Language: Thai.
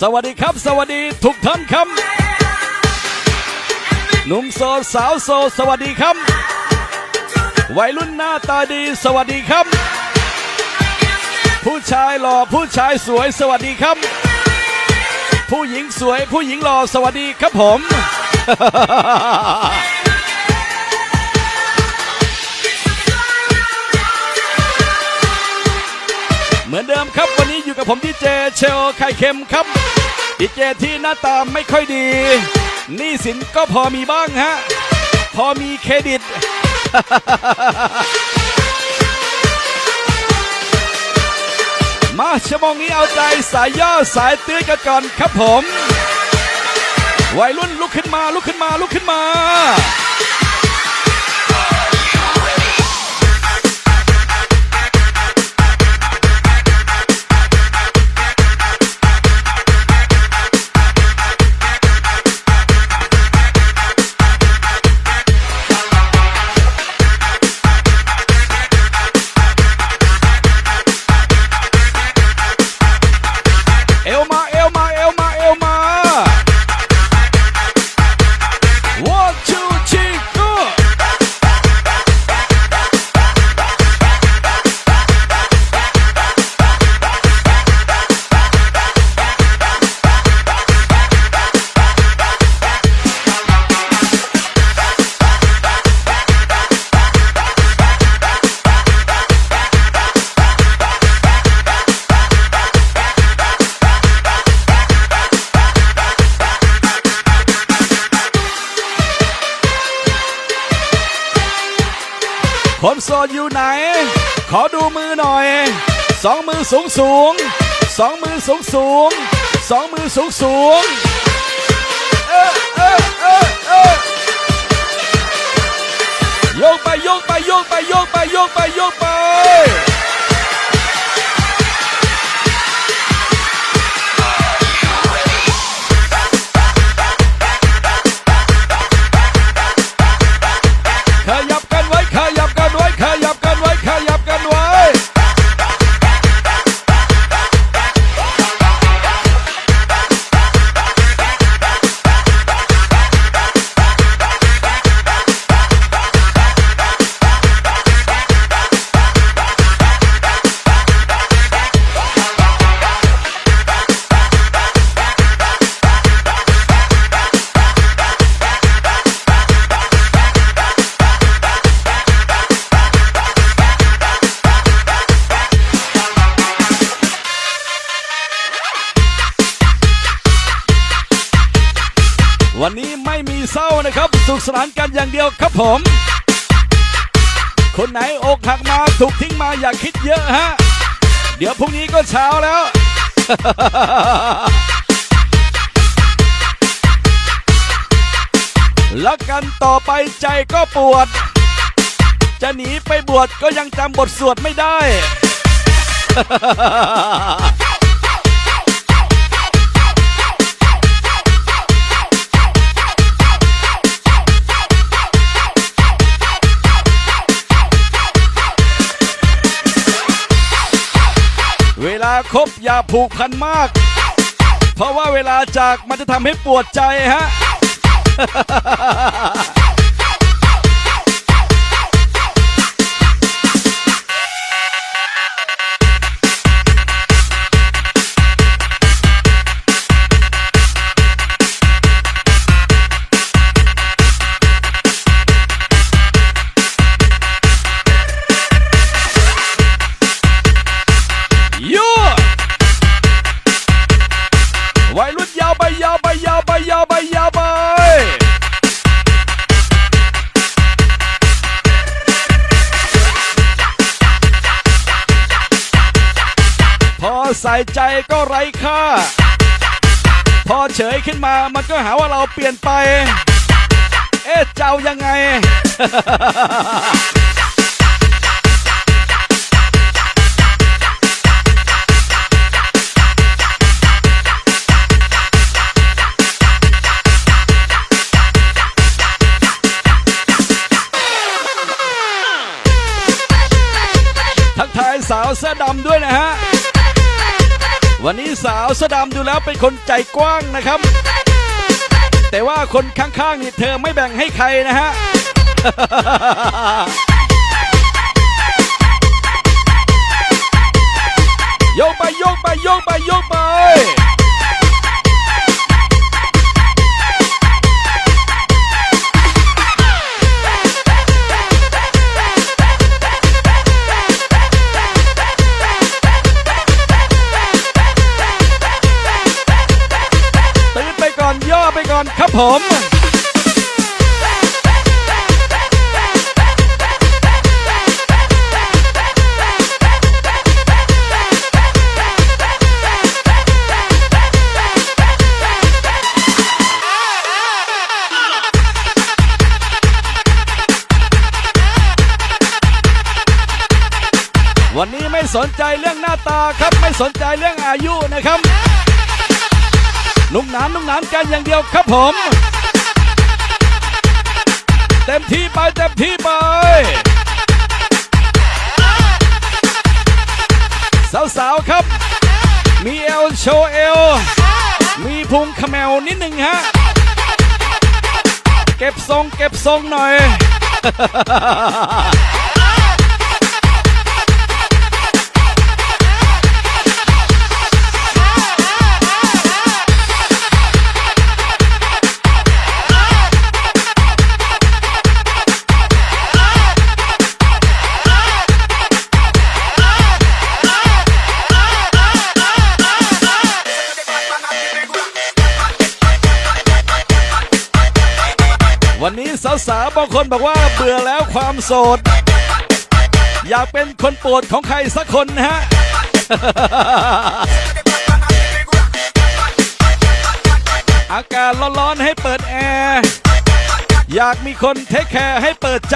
สวัสดีครับ สวัสดีทุกท่านครับ หนุ่มโสดสาวโสดสวัสดีครับ วัยรุ่นหน้าตาดีสวัสดีครับ ผู้ชายหล่อผู้ชายสวยสวัสดีครับ ผู้หญิงสวยผู้หญิงหล่อสวัสดีครับผม เหมือนเดิมครับวันนี้อยู่กับผมดีเจเชลไข่เค็มครับ ดีเจที่หน้าตาไม่ค่อยดีหนี้สินก็พอมีบ้างฮะ พอมีเครดิต มาชั่วโมงนี้เอาใจสายย่อสายตื้อกันก่อนครับผม วัยรุ่นลุกขึ้นมาลุกขึ้นมาลุกขึ้นมา ดอยู่ไหน ขอดูมือหน่อย สองมือสูงสูง สองมือสูงสูง สองมือสูงสูงเออเออเออเออโยกไปโยกไปโยกไปโยกไปโยกไปโยกไป วันนี้ไม่มีเศร้านะครับ สุขสนานกันอย่างเดียวครับผม คนไหนอกหักมาถูกทิ้งมาอย่าคิดเยอะฮะ เดี๋ยวพรุ่งนี้ก็เช้าแล้ว แล้วกันต่อไปใจก็ปวด จะหนีไปบวชก็ยังจำบทสวดไม่ได้ คบอย่าผูกพันมาก เพราะว่าเวลาจากมันจะทำให้ปวดใจฮะ ใส่ใจก็ไร้ค่า พอเฉยขึ้นมามันก็หาว่าเราเปลี่ยนไป เอ๊ะเจ้ายังไงทักทายสาวเสื้อดำด้วยนะฮะ วันนี้สาวสอดำดูแล้วเป็นคนใจกว้างนะครับ แต่ว่าคนข้างๆนี่เธอไม่แบ่งให้ใครนะฮะ อนย่อไปก่อนครับผมวันนี้ไม่สนใจเรื่องหน้าตาครับไม่สนใจเรื่องอายุนะครับ นุ่งหนานนุ่งหนานกันอย่างเดียวครับผม เต็มที่ไปเต็มที่ไปสาวๆครับ มีเอลโชเอล มีพุงขมแมวนิดหนึ่งฮะ เก็บทรงเก็บทรงหน่อย สาวๆบางคนบอกว่าเบื่อแล้วความโสด อยากเป็นคนโปรดของใครสักคนนะฮะอากาศร้อนๆให้เปิดแอร์ อยากมีคนเทคแคร์ให้เปิดใจ